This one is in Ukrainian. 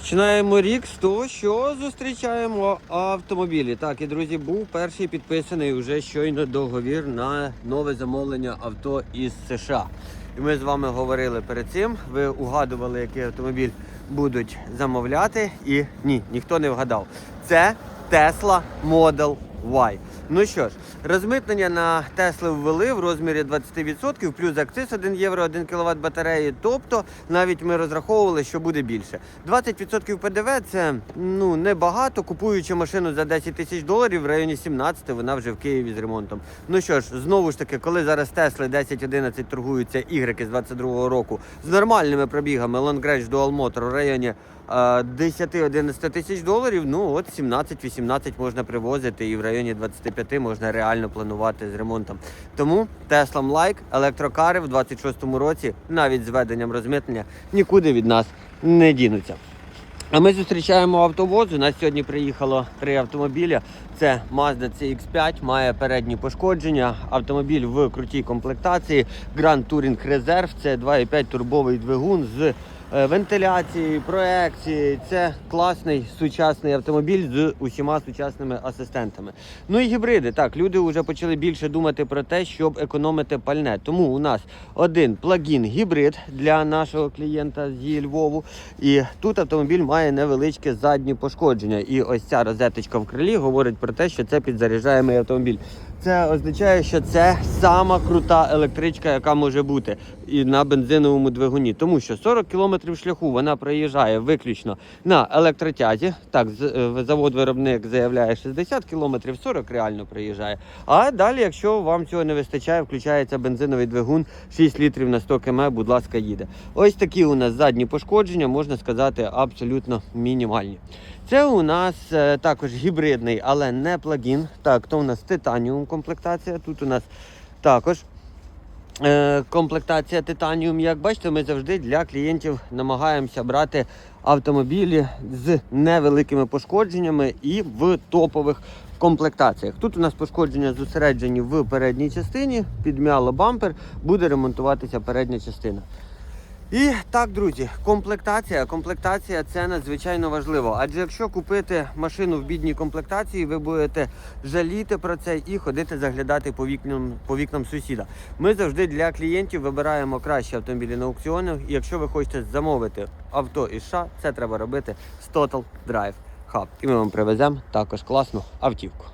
Починаємо рік з того, що зустрічаємо автомобілі. Так, і друзі, був перший підписаний вже щойно договір на нове замовлення авто із США. І ми з вами говорили перед цим. Ви угадували, який автомобіль будуть замовляти. І ні, ніхто не вгадав. Це Tesla Model Y. Ну що ж, розмитнення на Тесли ввели в розмірі 20%, плюс акциз 1 євро, 1 кВт батареї. Тобто навіть ми розраховували, що буде більше. 20% ПДВ це ну небагато. Купуючи машину за 10 тисяч доларів в районі 17, вона вже в Києві з ремонтом. Ну що ж, знову ж таки, коли зараз Тесли 10-11 торгуються ігреки з 22-го року з нормальними пробігами Long Range Dual Motor в районі 10-11 тисяч доларів, ну от 17-18 можна привозити і в районі 25 можна реально планувати з ремонтом. Тому Теслам лайк, електрокари в 26-му році, навіть з введенням розмитнення, нікуди від нас не дінуться. А ми зустрічаємо автовоз. У нас сьогодні приїхало три автомобіля. Це Mazda CX5, має передні пошкодження. Автомобіль в крутій комплектації. Grand Touring Reserve. Це 2,5 турбовий двигун з е, вентиляцією, проекцією. Це класний сучасний автомобіль з усіма сучасними асистентами. Ну і гібриди. Так, люди вже почали більше думати про те, щоб економити пальне. Тому у нас один плагін гібрид для нашого клієнта зі Львову. І тут автомобіль має невеличке заднє пошкодження. І ось ця розеточка в крилі говорить про те, що це підзаряджаємий автомобіль. Це означає, що це сама крута електричка, яка може бути і на бензиновому двигуні. Тому що 40 кілометрів шляху вона проїжджає виключно на електротязі. Так, е, завод-виробник заявляє 60 кілометрів, 40 реально проїжджає. А далі, якщо вам цього не вистачає, включається бензиновий двигун 6 літрів на 100 км, будь ласка, їде. Ось такі у нас задні пошкодження, можна сказати, абсолютно мінімальні. Це у нас е, також гібридний, але не плагін. Так, то у нас титаніум комплектація. Тут у нас також е, комплектація титаніум. Як бачите, ми завжди для клієнтів намагаємося брати автомобілі з невеликими пошкодженнями і в топових комплектаціях. Тут у нас пошкодження зосереджені в передній частині, підмяло бампер, буде ремонтуватися передня частина. І так, друзі, комплектація. Комплектація це надзвичайно важливо. Адже якщо купити машину в бідній комплектації, ви будете жаліти про це і ходити заглядати по вікнам, по вікнам сусіда. Ми завжди для клієнтів вибираємо кращі автомобілі на аукціонах. І якщо ви хочете замовити авто із США, це треба робити з Total Drive Hub. І ми вам привеземо також класну автівку.